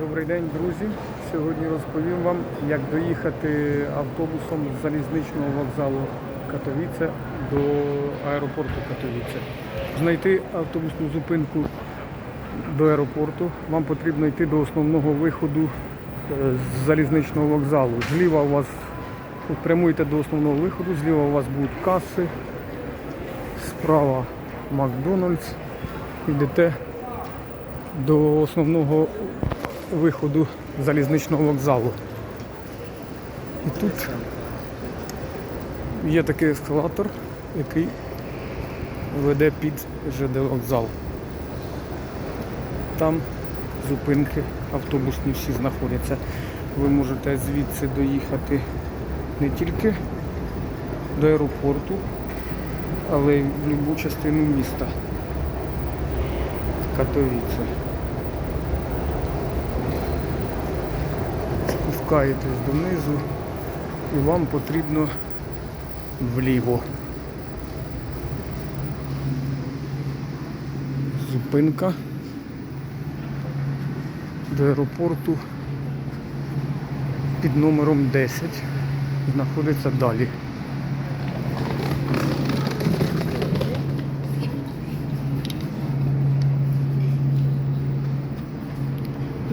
Добрий день, друзі. Сьогодні розповім вам, як доїхати автобусом з залізничного вокзалу Катовіце до аеропорту Катовіце. Знайти автобусну зупинку до аеропорту. Вам потрібно йти до основного виходу е, з залізничного вокзалу. Зліва у вас прямуєте до основного виходу, зліва у вас будуть каси, справа Макдональдс. Йдете до основного виходу залізничного вокзалу. І тут є такий ескалатор, який веде під ЖД вокзал. Там зупинки автобусні всі знаходяться. Ви можете звідси доїхати не тільки до аеропорту, але й в будь-яку частину міста. Катовіце. Спускаєтесь донизу і вам потрібно вліво. Зупинка до аеропорту під номером 10 знаходиться далі.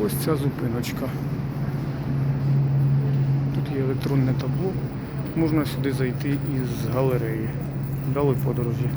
Ось ця зупиночка. Є електронне табло. Можна сюди зайти із галереї. Дали подорожі.